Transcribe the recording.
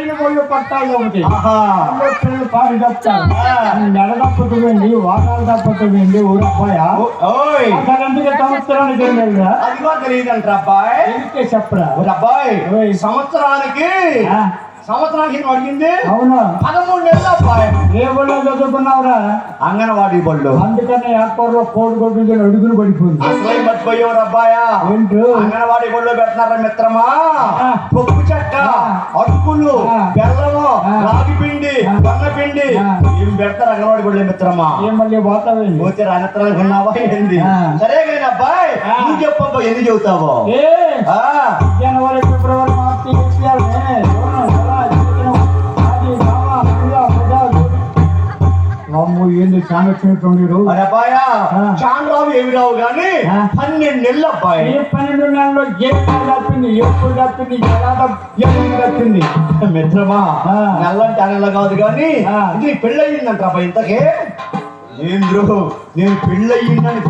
పోయి పట్టాలి ఒకటి. పాడి చెప్తారు నెల తప్పుతుంది వారాలు తప్పుతుంది ఊరబ్బాయ ఓ- ఓయ్. అసలు అందుకే సంవత్సరానికి అదిగో తెలియదంట అబ్బాయి. చెప్పరా? అబ్బాయి. సంవత్సరానికి సంవత్సరానికి అడిగింది అవును? పదమూడు నెలలు అబ్బాయి. ఏ ఊళ్ళో చదువుకున్నావురా? అంగన్వాడీ బళ్ళు. అందుకనే ఏర్పాటులో కోడి కొడుకు అడుగులు పడిపోయింది. అసలు మర్చిపోయేవారు అబ్బాయా. ఏంటో? అంగన్వాడీ బళ్ళు పెడుతున్నారా మిత్రమా. అటుకులు. బెల్లము. రాగి పిండి ఆ. వన్న పిండి. ఏం పెడతారు అంగన్వాడీ బళ్ళు మిత్రమా ఏం మళ్ళీ పోతావేంటి పోతే రానత్రాలు ఉన్నావా ఏంది. సరే కానీ అబ్బాయి. నువ్వు చెప్పబ్బా ఎందుకు చెబుతావు జనవరి ఫిబ్రవరి అమ్ము ఏంది చాలా వచ్చినట్టు మరి అబ్బాయా. చాన్ రావు ఏమి రావు గాని. పన్నెండు నెలలు అబ్బాయి ఏ పన్నెండు నెలల్లో ఏ తప్పింది ఎప్పుడు తప్పింది ఎలా ఎప్పుడు తప్పింది మిత్రమా ఆ. నల్లంటే అనల కాదు కానీ. ఇది పెళ్ళయిందంట అబ్బాయి ఇంతకే ఏంద్రు నేను పెళ్ళయిందని